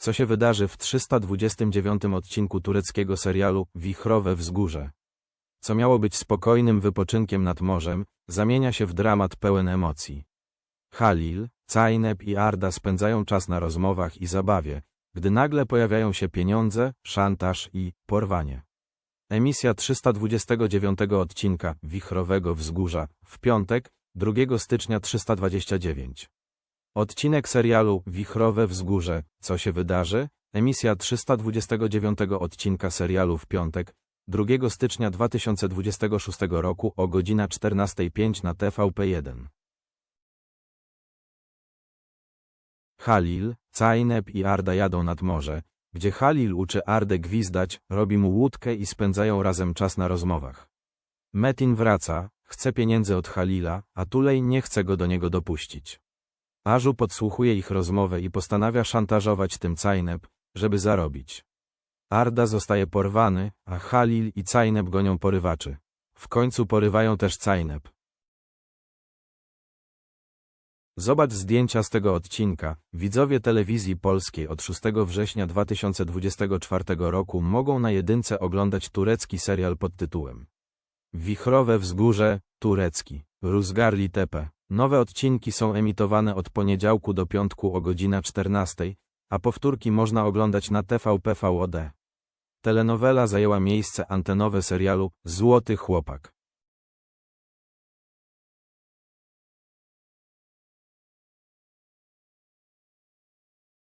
co się wydarzy w 329 odcinku tureckiego serialu Wichrowe Wzgórze. Co miało być spokojnym wypoczynkiem nad morzem, zamienia się w dramat pełen emocji. Halil, Cajnep i Arda spędzają czas na rozmowach i zabawie, gdy nagle pojawiają się pieniądze, szantaż i porwanie. Emisja 329 odcinka Wichrowego Wzgórza w piątek, 2 stycznia 329. Odcinek serialu Wichrowe Wzgórze, co się wydarzy? Emisja 329 odcinka serialu w piątek, 2 stycznia 2026 roku o godzina 14.05 na TVP1. Halil, Cajnep i Arda jadą nad morze, gdzie Halil uczy Ardę gwizdać, robi mu łódkę i spędzają razem czas na rozmowach. Metin wraca, chce pieniędzy od Halila, a Tulej nie chce go do niego dopuścić. Ażu podsłuchuje ich rozmowę i postanawia szantażować tym Cajnep, żeby zarobić. Arda zostaje porwany, a Halil i Cajnep gonią porywaczy. W końcu porywają też Cajnep. Zobacz zdjęcia z tego odcinka. Widzowie telewizji polskiej od 6 września 2024 roku mogą na jedynce oglądać turecki serial pod tytułem Wichrowe Wzgórze, turecki, Ruzgarli Tepe. Nowe odcinki są emitowane od poniedziałku do piątku o godzina 14, a powtórki można oglądać na TVP VOD. Telenowela zajęła miejsce antenowe serialu Złoty Chłopak.